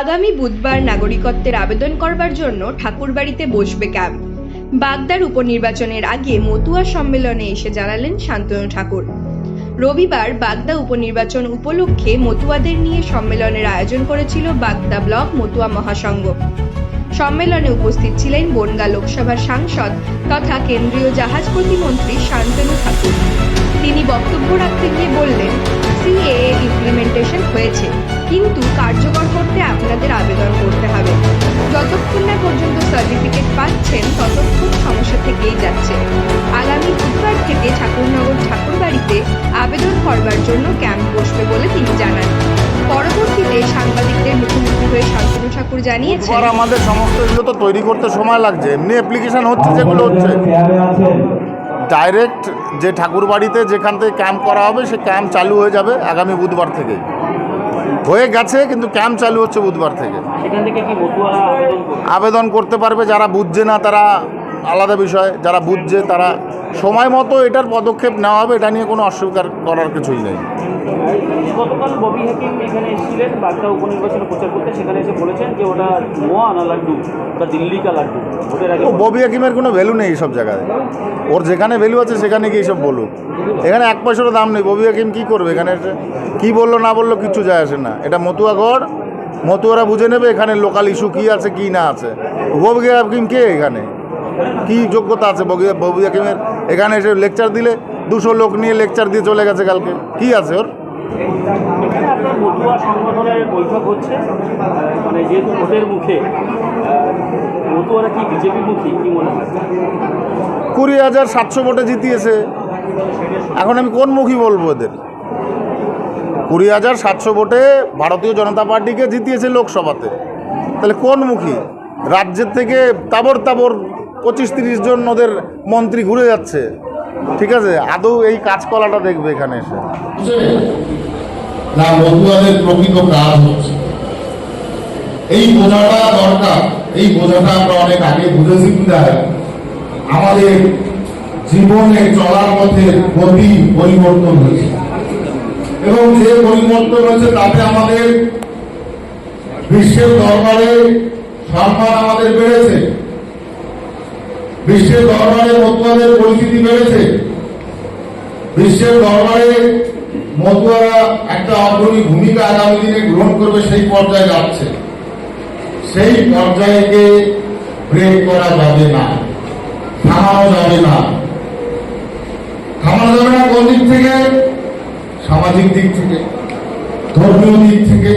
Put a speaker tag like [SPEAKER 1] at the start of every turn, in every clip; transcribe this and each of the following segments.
[SPEAKER 1] আগামী বুধবার নাগরিকত্বের আবেদন করবার জন্য ঠাকুরবাড়িতে বসবে ক্যাম্প। বাগদার উপনির্বাচনের আগে মতুয়া সম্মেলনে এসে জানালেন শান্তনু ঠাকুর। রবিবার বাগদা উপনির্বাচন উপলক্ষে মতুয়াদের নিয়ে সম্মেলনের আয়োজন করেছিল বাগদা ব্লক মতুয়া মহাসংঘ। সম্মেলনে উপস্থিত ছিলেন বনগা লোকসভার সাংসদ তথা কেন্দ্রীয় জাহাজ প্রতিমন্ত্রী শান্তনু ঠাকুর। তিনি বক্তব্য রাখতে গিয়ে বললেন সিএ ইমপ্লিমেন্টেশন হয়েছে। কিন্তু কার্যকর করতে আপনাদের আবেদন করতে হবে। যতক্ষণ না পর্যন্ত সার্টিফিকেট পাচ্ছেন ততক্ষণ সমস্যা থেকেই যাচ্ছে। আগামী বুধবার থেকে ঠাকুরনগর ঠাকুরবাড়িতে আবেদন করবার জন্য ক্যাম্প বসবে বলে তিনি জানান। পরবর্তীতে সাংবাদিকদের মুখোমুখি হয়ে শান্তনু ঠাকুর জানিয়েছেন
[SPEAKER 2] আমাদের সমস্ত এগুলো তো তৈরি করতে সময় লাগছে। এমনি অ্যাপ্লিকেশন হচ্ছে যেগুলো হচ্ছে। ডাইরেক্ট যে ঠাকুরবাড়িতে যেখান থেকে ক্যাম্প করা হবে সে ক্যাম্প চালু হয়ে যাবে আগামী বুধবার থেকে হয়ে গেছে কিন্তু ক্যাম্প চালু হচ্ছে বুধবার থেকে।
[SPEAKER 3] আবেদন
[SPEAKER 2] করতে পারবে যারা বুঝছে না তারা আলাদা বিষয় যারা বুঝছে তারা সময় মতো এটার পদক্ষেপ নেওয়া হবে এটা নিয়ে কোনো অস্বীকার করার কিছুই নেই।
[SPEAKER 3] গতকাল ববি হাকিম এখানে এসেছিলেন বাগদা উপনির্বাচনে প্রচার করতে সেখানে এসে বলেছেন যে ওটা মোয়া আনা লাড্ডু ওটা দিল্লি কা লাড্ডু। ভোটের আগে
[SPEAKER 2] ও ববি হাকিমের কোনো ভ্যালু নেই এইসব জায়গায়। ওর যেখানে ভ্যালু আছে সেখানে গিয়ে সব বলুক। এখানে এক পয়সারও দাম নেই। ববি হাকিম কী করবে? এখানে এসে কী বলল না বলল কিচ্ছু যায় আসে না। এটা মতুয়াগড় মতুয়ারা বুঝে নেবে এখানে লোকাল ইস্যু কী আছে কী না আছে। ববি হাকিম কে এখানে? কি যোগ্যতা আছে ববি হাকিমের? এখানে এসে লেকচার দিলে দুশো লোক নিয়ে লেকচার দিয়ে চলে গেছে কালকে। কী আছে ওর?
[SPEAKER 3] মুখে
[SPEAKER 2] কুড়ি হাজার সাতশো ভোটে জিতিয়েছে। এখন আমি কোন মুখী বলব এদের? কুড়ি হাজার সাতশো ভোটে ভারতীয় জনতা পার্টিকে জিতিয়েছে লোকসভাতে। তাহলে কোন মুখী? রাজ্যের থেকে তাবর তাবর পঁচিশ তিরিশ জন ওদের মন্ত্রী ঘুরে যাচ্ছে। ঠিক আছে? আদৌ এই কাজকলাটা দেখবে এখানে এসে।
[SPEAKER 4] না মধুয়াদের প্রকৃত কাজ এই বোঝাটা দরকার। এই বোঝাটা আমরা অনেক আগে বুঝেছি বিধায় আমাদের জীবনে চলার পথে গতি পরিবর্তন হয়েছে। এবং যে পরিবর্তন হয়েছে তাতে আমাদের বিশ্বের দরবারে সম্মান আমাদের বেড়েছে। বিশ্বের দরবারে মতুয়াদের পরিচিতি বেড়েছে বিশ্বের দরবারে মতুয়ারা একটা অগ্রণী ভূমিকা আগামী দিনে গ্রহণ করবে সেই পর্যায়ে যাচ্ছে। সেই পর্যায়েকে ব্রেক করা যাবে না, থামানো যাবে না। থামানো যাবে না কোন দিক থেকে? সামাজিক দিক থেকে, ধর্মীয় দিক থেকে।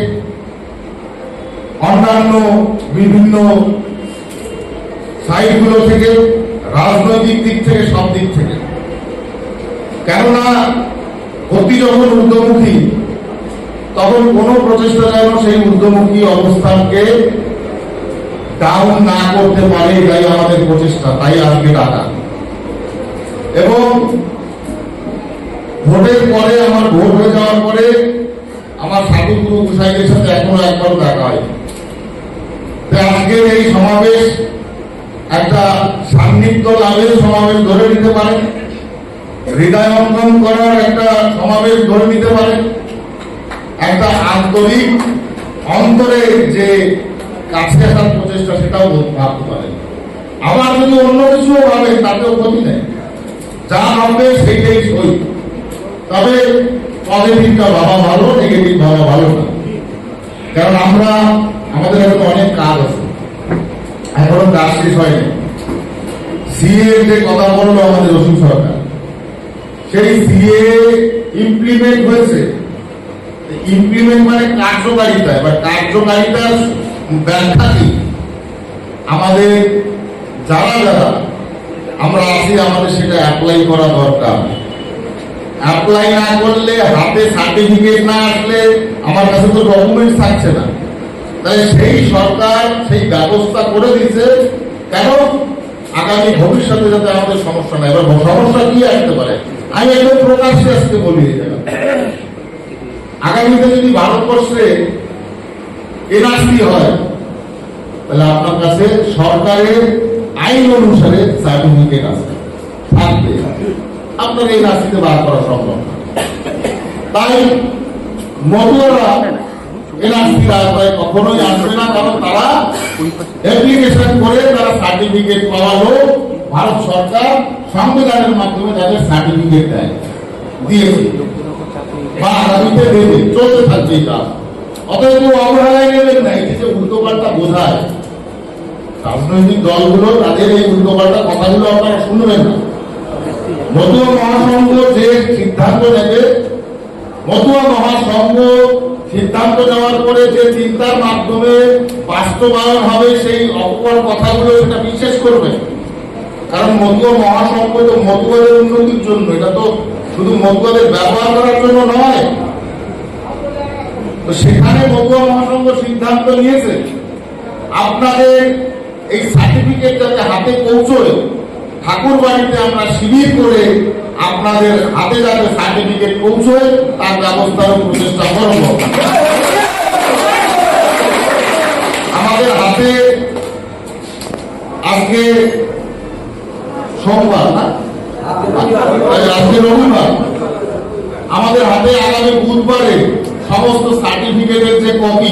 [SPEAKER 4] অন্যান্য বিভিন্ন সাইটগুলো থেকে রাজনৈতিক দিক থেকে সব দিক থেকে। কেননা, অতি যখন ঊর্ধ্বমুখী, তখন কোনো প্রচেষ্টা যেন সেই ঊর্ধ্বমুখী অবস্থানকে ডাউন না করতে পারে, এটাই আমাদের প্রচেষ্টা, তাই আজকে ডাকা। এবং ভোটের পরে, আমার ভোট হয়ে যাওয়ার পরে, আমার সাধু গোসাইদের সাথে এখনও একবার দেখা হয়। আজকের এই সমাবেশ একটা সান্নিধ্য লাভের সমাবেশ ধরে নিতে পারেন হৃদয়ঙ্গম করার একটা সমাবেশ ধরে নিতে পারেন একটা আন্তরিক অন্তরে যে কাছে আসার প্রচেষ্টা সেটাও ভাবতে পারেন আবার যদি অন্য কিছু ভাবেন তাতেও ক্ষতি নেই। যা হবে সেইটাই সই। তবে পজিটিভটা ভাবা ভালো নেগেটিভ ভাবা ভালো না। কারণ আমরা আমাদের এখন অনেক কাজ আছে। এখনও কাজ শেষ হয়নি। সিএ যে কথা বলল আমাদের ওষুধ সরকার, সেই সিএ ইমপ্লিমেন্ট হয়েছে। ইমপ্লিমেন্ট মানে কার্যকারিতা, এবার কার্যকারিতার ব্যাখ্যা কি? আমাদের যারা যারা, আমরা আছি, আমাদের সেটা অ্যাপ্লাই করা দরকার। অ্যাপ্লাই না করলে হাতে সার্টিফিকেট না আসলে আমার কাছে তো ডকুমেন্টস থাকছে না। তাই সেই সরকার সেই ব্যবস্থা করে দিয়েছে, কেন? আগামী ভবিষ্যতে যাতে আমাদের সমস্যা নাই, এবার সমস্যা কি আসতে পারে? আমি একদম প্রকাশ্যে আসতে বলি আগামীতে যদি ভারতবর্ষে এনআরসি হয়, তাহলে আপনার কাছে সরকারের আইন অনুসারে সার্টিফিকেট আছে, থাকবে। আপনার এই রাশিতে বার করা সম্ভব তাই মতুয়ারা এনআরসি রাস্তায় কখনোই আসবে না, কারণ তারা অ্যাপ্লিকেশন করে তারা সার্টিফিকেট পাওয়ালো, ভারত সরকার সংবিধানের মাধ্যমে তাদের সার্টিফিকেট দেয়। দিয়েছে বা আগামীতে দেবে। চলতে কাজ অতএব অবহেলায় না। এই যে বোঝায়। রাজনৈতিক দলগুলো তাদের এই উল্টো পাল্টা কথাগুলো আপনারা শুনবেন না। মতুয়া মহাসংঘ যে সিদ্ধান্ত নেবে, মতুয়া মহাসংঘ সিদ্ধান্ত নেওয়ার পরে যে চিন্তার মাধ্যমে বাস্তবায়ন হবে সেই অপকর কথাগুলো সেটা বিশেষ করবে। কারণ মতুয়া মহাসংঘ তো মতুয়াদের উন্নতির জন্য। এটা তো শুধু মতুয়াদের ব্যবহার করার জন্য নয়। তো সেখানে মতুয়া মহাসংঘ সিদ্ধান্ত নিয়েছে। আপনাদের এই সার্টিফিকেট যাতে হাতে পৌঁছয় ঠাকুর বাড়িতে আমরা শিবির করে আপনাদের হাতে যাতে সার্টিফিকেট পৌঁছয়, তার ব্যবস্থার প্রচেষ্টা করব। আমাদের হাতে আজকে সোমবার না? আজকে রবিবার। আমাদের হাতে আগামী বুধবারে সমস্ত সার্টিফিকেটের যে কপি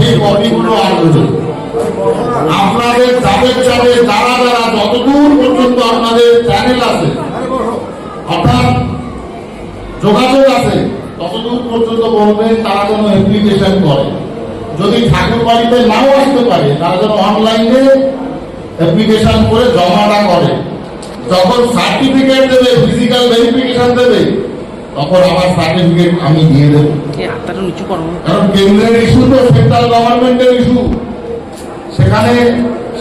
[SPEAKER 4] সেই কপিগুলো আসবে আপনাদের যাদের যাবে যারা যারা যতদূর পর্যন্ত আপনাদের চ্যানেল আছে অর্থাৎ যোগাযোগ আছে ততদূর পর্যন্ত বলবেন তারা যেন অ্যাপ্লিকেশন করে। যদি ঠাকুর বাড়িতে নাও আসতে পারে তারা যেন অনলাইনে অ্যাপ্লিকেশন করে জমাটা করে। যখন সার্টিফিকেট দেবে ফিজিক্যাল ভেরিফিকেশন দেবে তখন আমার সার্টিফিকেট আমি দিয়ে দেবো। কারণ কেন্দ্রের ইস্যু তো সেন্ট্রাল গভর্নমেন্টের ইস্যু সেখানে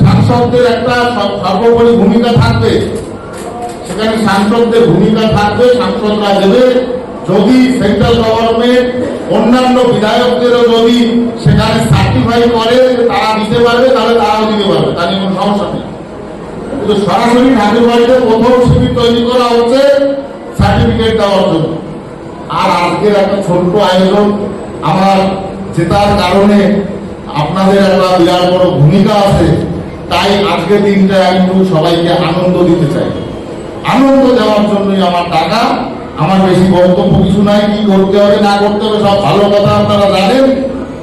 [SPEAKER 4] সাংসদদের একটা সর্বোপরি ভূমিকা থাকবে। সেখানে সাংসদদের ভূমিকা থাকবে, সাংসদরা দেবে। যদি সেন্ট্রাল গভর্নমেন্ট অন্যান্য বিধায়কদেরও যদি সেখানে সার্টিফাই করে তারা দিতে পারবে, তাহলে তারাও দিতে পারবে, তার কোনো সমস্যা নেই। কিন্তু সরাসরি ঠাকুর বাড়িতে প্রথম শিবির তৈরি করা হচ্ছে সার্টিফিকেট দেওয়ার জন্য। আর আজকের একটা ছোট্ট আয়োজন আমার জেতার কারণে আপনাদের একটা বিরাট বড় ভূমিকা আছে, তাই আজকের দিনটা একটু সবাইকে আনন্দ দিতে চাই। আনন্দ দেওয়ার জন্যই আমার টাকা, আমার বেশি বক্তব্য কিছু নাই, কি করতে হবে, না করতে হবে, সব ভালো কথা আপনারা জানেন।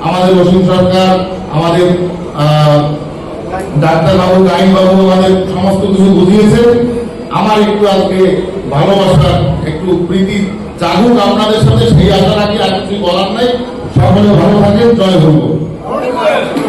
[SPEAKER 4] আমাদের অসীম সরকার, আমাদের ডাক্তারবাবু গাইনবাবু আমাদের সমস্ত কিছু বুঝিয়েছেন। আমার একটু আজকে ভালোবাসার একটু প্রীতি জাগুক আপনাদের সাথে, সেই আশা রাখি আর কিছু বলার নাই। সকলে ভালো থাকেন, জয় হব